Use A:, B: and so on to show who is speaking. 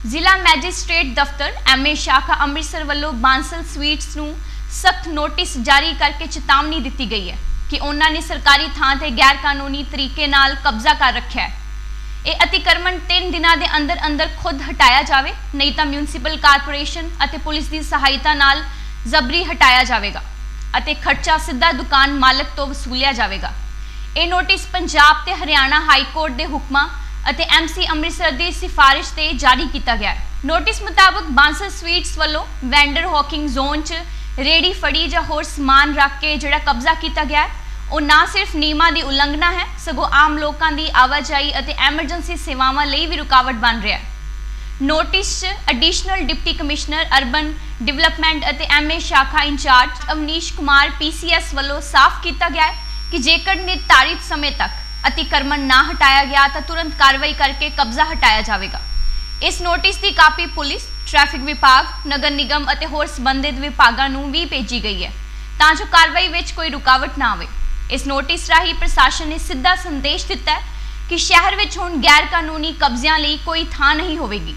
A: ਜ਼ਿਲ੍ਹਾ ਮੈਜਿਸਟ੍ਰੇਟ ਦਫ਼ਤਰ ਐਮਏ ਸ਼ਾਖਾ ਅੰਮ੍ਰਿਤਸਰ ਵੱਲੋਂ ਬਾਂਸਲ ਸਵੀਟਸ ਨੂੰ ਸਖਤ ਨੋਟਿਸ ਜਾਰੀ ਕਰਕੇ ਚੇਤਾਵਨੀ ਦਿੱਤੀ ਗਈ ਹੈ ਕਿ ਉਹਨਾਂ ਨੇ ਸਰਕਾਰੀ ਥਾਂ ਤੇ ਗੈਰ ਕਾਨੂੰਨੀ ਤਰੀਕੇ ਨਾਲ ਕਬਜ਼ਾ ਕਰ ਰੱਖਿਆ ਹੈ। ਇਹ ਅਤੀਕਰਮਣ 3 ਦਿਨਾਂ ਦੇ ਅੰਦਰ ਅੰਦਰ ਖੁਦ ਹਟਾਇਆ ਜਾਵੇ, ਨਹੀਂ ਤਾਂ ਮਿਊਨਿਸਪਲ ਕਾਰਪੋਰੇਸ਼ਨ ਅਤੇ ਪੁਲਿਸ ਦੀ ਸਹਾਇਤਾ ਨਾਲ ਜ਼ਬਰੀ ਹਟਾਇਆ ਜਾਵੇਗਾ ਅਤੇ ਖਰਚਾ ਸਿੱਧਾ ਦੁਕਾਨ ਮਾਲਕ ਤੋਂ ਵਸੂਲਿਆ ਜਾਵੇਗਾ। ਇਹ ਨੋਟਿਸ ਪੰਜਾਬ ਤੇ ਹਰਿਆਣਾ ਹਾਈ ਕੋਰਟ ਦੇ ਹੁਕਮਾਂ ਅਤੇ ਐਮਸੀ ਅੰਮ੍ਰਿਤਸਰ ਦੀ ਸਿਫਾਰਿਸ਼ ਤੇ ਜਾਰੀ ਕੀਤਾ ਗਿਆ ਹੈ। ਨੋਟਿਸ ਮੁਤਾਬਕ ਬਾਂਸਲ ਸਵੀਟਸ ਵੱਲੋਂ ਵੈਂਡਰ ਹਾਕਿੰਗ ਜ਼ੋਨ 'ਚ ਰੇੜੀ ਫੜੀ ਜਾਂ ਹੋਰ ਸਮਾਨ ਰੱਖ ਕੇ ਜਿਹੜਾ ਕਬਜ਼ਾ ਕੀਤਾ ਗਿਆ ਹੈ, ਉਹ ਨਾ ਸਿਰਫ ਨਿਯਮਾਂ ਦੀ ਉਲੰਘਣਾ ਹੈ, ਸਗੋਂ ਆਮ ਲੋਕਾਂ ਦੀ ਆਵਾਜਾਈ ਅਤੇ ਐਮਰਜੈਂਸੀ ਸੇਵਾਵਾਂ ਲਈ ਵੀ ਰੁਕਾਵਟ ਬਣ ਰਿਹਾ ਹੈ। ਨੋਟਿਸ 'ਚ additional deputy commissioner urban development ਅਤੇ ਐਮਏ ਸ਼ਾਖਾ ਇੰਚਾਰਜ ਅਵਨੀਸ਼ ਕੁਮਾਰ ਪੀਸੀਐਸ ਵੱਲੋਂ ਸਾਫ਼ ਕੀਤਾ ਗਿਆ ਹੈ ਕਿ ਜੇਕਰ ਨਿਰਧਾਰਿਤ ਸਮੇਂ ਤੱਕ ਅਤੀਕਰਮਣ ਨਾ ਹਟਾਇਆ ਗਿਆ ਤਾਂ ਤੁਰੰਤ ਕਾਰਵਾਈ ਕਰਕੇ ਕਬਜ਼ਾ ਹਟਾਇਆ ਜਾਵੇਗਾ। ਇਸ ਨੋਟਿਸ ਦੀ ਕਾਪੀ ਪੁਲਿਸ, ਟ੍ਰੈਫਿਕ ਵਿਭਾਗ, ਨਗਰ ਨਿਗਮ ਅਤੇ ਹੋਰ ਸੰਬੰਧਿਤ ਵਿਭਾਗਾਂ ਨੂੰ ਵੀ ਭੇਜੀ ਗਈ ਹੈ, ਤਾਂ ਜੋ ਕਾਰਵਾਈ ਵਿੱਚ ਕੋਈ ਰੁਕਾਵਟ ਨਾ ਆਵੇ। ਇਸ ਨੋਟਿਸ ਰਾਹੀਂ ਪ੍ਰਸ਼ਾਸਨ ਨੇ ਸਿੱਧਾ ਸੰਦੇਸ਼ ਦਿੱਤਾ ਹੈ ਕਿ ਸ਼ਹਿਰ ਵਿੱਚ ਹੁਣ ਗੈਰ ਕਾਨੂੰਨੀ ਕਬਜ਼ਿਆਂ ਲਈ ਕੋਈ ਥਾਂ ਨਹੀਂ ਹੋਵੇਗੀ।